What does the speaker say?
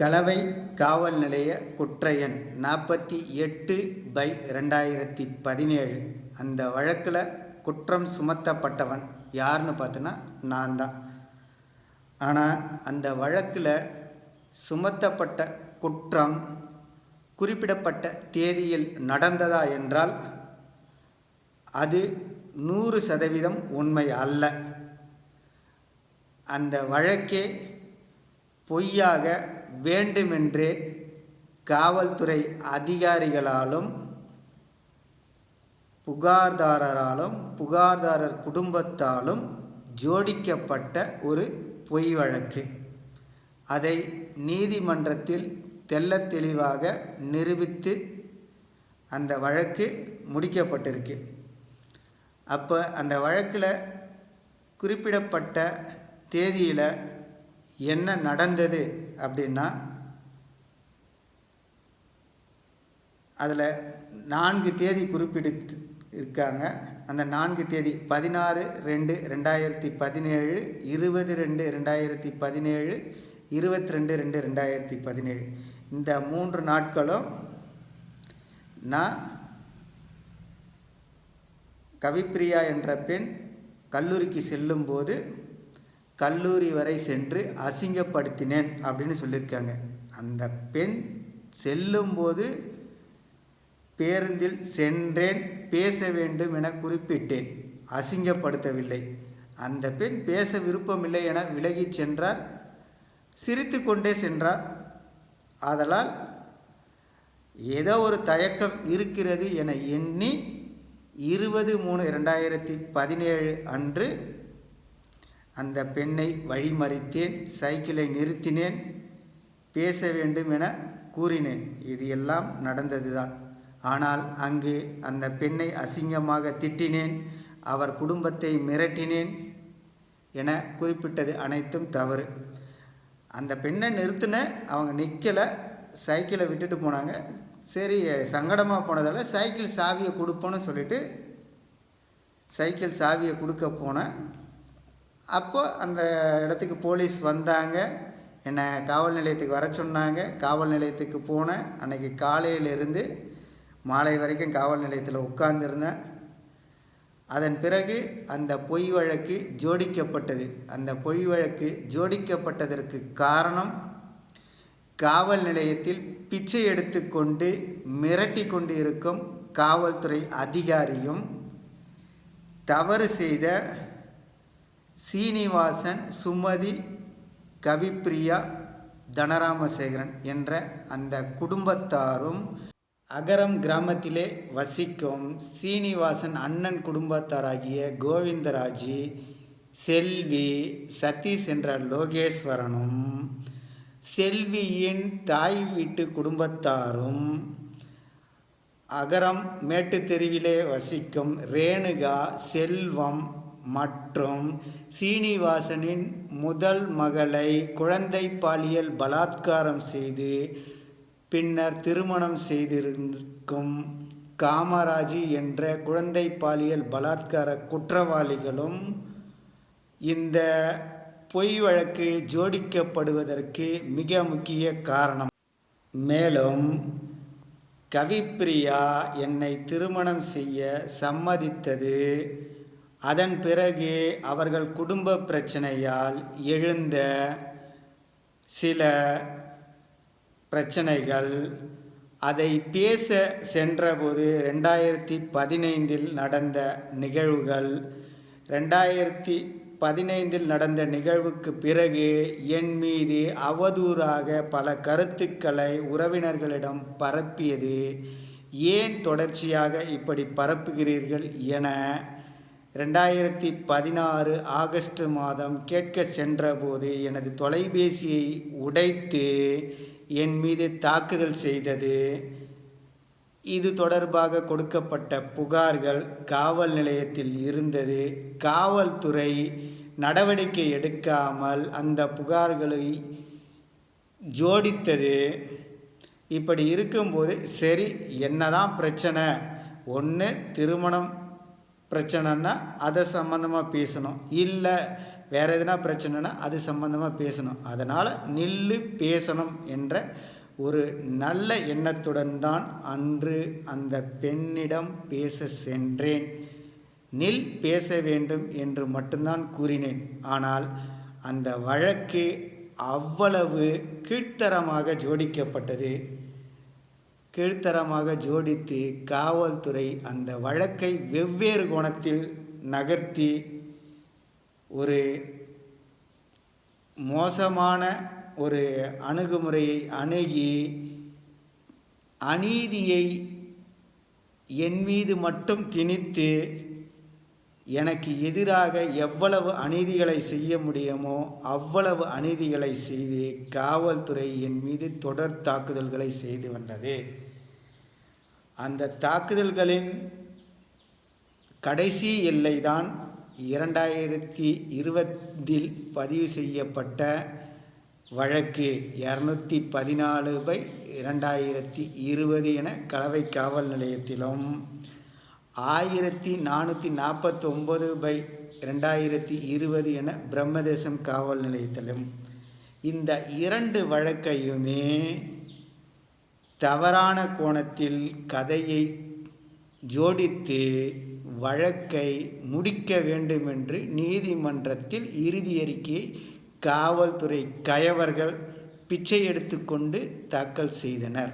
கலவை காவல் நிலைய குற்ற எண் நாற்பத்தி எட்டு பை ரெண்டாயிரத்தி பதினேழு. அந்த வழக்கில் குற்றம் சுமத்தப்பட்டவன் யாருன்னு பார்த்தோன்னா நான் தான். ஆனால் அந்த வழக்கில் சுமத்தப்பட்ட குற்றம் குறிப்பிடப்பட்ட தேதியில் நடந்ததா என்றால் அது நூறு சதவீதம் உண்மை அல்ல. அந்த வழக்கே பொய்யாக வேண்டுமென்றே காவல்துறை அதிகாரிகளாலும் புகார்தாரராலும் புகார்தாரர் குடும்பத்தாலும் ஜோடிக்கப்பட்ட ஒரு பொய் வழக்கு. அதை நீதிமன்றத்தில் தெள்ளத் தெளிவாக நிரூபித்து அந்த வழக்கு முடிக்கப்பட்டிருக்கு. அப்போ அந்த வழக்கில் குறிப்பிடப்பட்ட தேதியில் என்ன நடந்தது அப்படின்னா அதில் நான்கு தேதி குறிப்பிட்டு இருக்காங்க. அந்த நான்கு தேதி பதினாறு ரெண்டு ரெண்டாயிரத்தி பதினேழு இருபது ரெண்டு ரெண்டாயிரத்தி பதினேழு இருபத்தி ரெண்டு ரெண்டு ரெண்டாயிரத்தி பதினேழு. இந்த மூன்று நாட்களும் நான் கவிப்பிரியா என்ற பெண் கல்லூரிக்கு செல்லும்போது கல்லூரி வரை சென்று அசிங்கப்படுத்தினேன் அப்படின்னு சொல்லியிருக்காங்க. அந்த பெண் செல்லும்போது பேருந்தில் சென்றேன் பேச வேண்டும் என குறிப்பிட்டேன். அசிங்கப்படுத்தவில்லை. அந்த பெண் பேச விருப்பமில்லை என விலகிச் சென்றார். சிரித்து கொண்டே சென்றார். ஆதலால் ஏதோ ஒரு தயக்கம் இருக்கிறது என எண்ணி இருபது மூணு ரெண்டாயிரத்தி பதினேழு அன்று அந்த பெண்ணை வழிமறித்தேன் சைக்கிளை நிறுத்தினேன் பேச வேண்டும் என கூறினேன். இது எல்லாம் நடந்ததுதான். ஆனால் அங்கு அந்த பெண்ணை அசிங்கமாக திட்டினேன் அவர் குடும்பத்தை மிரட்டினேன் என குறிப்பிட்டது அனைத்தும் தவறு. அந்த பெண்ணை நிறுத்தின அவங்க நிற்கலை சைக்கிளை விட்டுட்டு போனாங்க. சரி சங்கடமாக போனதால் சைக்கிள் சாவியை கொடுப்போன்னு சொல்லிட்டு சைக்கிள் சாவியை கொடுக்க போனேன் அப்போது அந்த இடத்துக்கு போலீஸ் வந்தாங்க. என்னை காவல் நிலையத்துக்கு வர சொன்னாங்க. காவல் நிலையத்துக்கு போனேன். அன்றைக்கி காலையிலிருந்து மாலை வரைக்கும் காவல் நிலையத்தில் உட்கார்ந்துருந்தேன். அதன் பிறகு அந்த பொய் வழக்கு ஜோடிக்கப்பட்டது. அந்த பொய் வழக்கு ஜோடிக்கப்பட்டதற்கு காரணம் காவல் நிலையத்தில் பிச்சை எடுத்துக்கொண்டு மிரட்டி கொண்டு இருக்கும் காவல்துறை அதிகாரியும் தவறு செய்த சீனிவாசன் சுமதி கவிப்பிரியா தனராமசேகரன் என்ற அந்த குடும்பத்தாரும் அகரம் கிராமத்திலே வசிக்கும் சீனிவாசன் அண்ணன் குடும்பத்தாராகிய கோவிந்தராஜி செல்வி சதீஷ் என்ற லோகேஸ்வரனும் செல்வியின் தாய் வீட்டு குடும்பத்தாரும் அகரம் மேட்டு தெருவிலே வசிக்கும் ரேணுகா செல்வம் மற்றும் சீனிவாசனின் முதல் மகளை குழந்தை பாலியல் பலாத்காரம் செய்து பின்னர் திருமணம் செய்திருக்கும் காமராஜி என்ற குழந்தை பாலியல் பலாத்கார குற்றவாளிகளும் இந்த பொய் வழக்கு ஜோடிக்கப்படுவதற்கு மிக முக்கிய காரணம். மேலும் கவிப்பிரியா என்னை திருமணம் செய்ய சம்மதித்தது. அதன் பிறகு அவர்கள் குடும்ப பிரச்சனையால் எழுந்த சில பிரச்சனைகள். அதை பேச சென்றபோது ரெண்டாயிரத்தி பதினைந்தில் நடந்த நிகழ்வுகள். ரெண்டாயிரத்தி பதினைந்தில் நடந்த நிகழ்வுக்கு பிறகு என் மீது அவதூறாக பல கருத்துக்களை உறவினர்களிடம் பரப்பியது. ஏன் தொடர்ச்சியாக இப்படி பரப்புகிறீர்கள் என ரெண்டாயிரத்தி பதினாறு ஆகஸ்ட் மாதம் கேட்க சென்றபோது எனது தொலைபேசியை உடைத்து என் மீது தாக்குதல் செய்தது. இது தொடர்பாக கொடுக்கப்பட்ட புகார்கள் காவல் நிலையத்தில் இருந்தது. காவல்துறை நடவடிக்கை எடுக்காமல் அந்த புகார்களை ஜோடித்தது. இப்படி இருக்கும்போது சரி என்னதான் பிரச்சனை? ஒன்று திருமணம் பிரச்சனைன்னா அதை சம்மந்தமாக பேசணும். இல்லை வேறு எதுனா பிரச்சனைனா அது சம்மந்தமாக பேசணும். அதனால் நில்லு பேசணும் என்ற ஒரு நல்ல எண்ணத்துடன் தான் அன்று அந்த பெண்ணிடம் பேச சென்றேன். நில் பேச வேண்டும் என்று மட்டும்தான் கூறினேன். ஆனால் அந்த வழக்கு அவ்வளவு கீழ்த்தரமாக ஜோடிக்கப்பட்டது. கீழ்த்தரமாக ஜோடித்து காவல்துறை அந்த வழக்கை வெவ்வேறு கோணத்தில் நகர்த்தி ஒரு மோசமான ஒரு அணுகுமுறையை அணுகி அநீதியை என் மீது மட்டும் திணித்து எனக்கு எதிராக எவ்வளவு அநீதிகளை செய்ய முடியுமோ அவ்வளவு அநீதிகளை செய்து காவல்துறை என் மீது தொடர் தாக்குதல்களை செய்து வந்தது. அந்த தாக்குதல்களின் கடைசி எல்லைதான் இரண்டாயிரத்தி இருபதில் பதிவு செய்யப்பட்ட வழக்கு இரநூத்தி பதினாலு பை இரண்டாயிரத்தி இருபது என கலவை காவல் நிலையத்திலும் ஆயிரத்தி நானூற்றி நாற்பத்தொம்பது பை ரெண்டாயிரத்தி இருபது என பிரம்மதேசம் காவல் நிலையத்திலும். இந்த இரண்டு வழக்கையுமே தவறான கோணத்தில் கதையை ஜோடித்து வழக்கை முடிக்க வேண்டுமென்று நீதிமன்றத்தில் இறுதி அறிக்கையை காவல்துறை கயவர்கள் பிச்சை எடுத்துக்கொண்டு தாக்கல் செய்தனர்.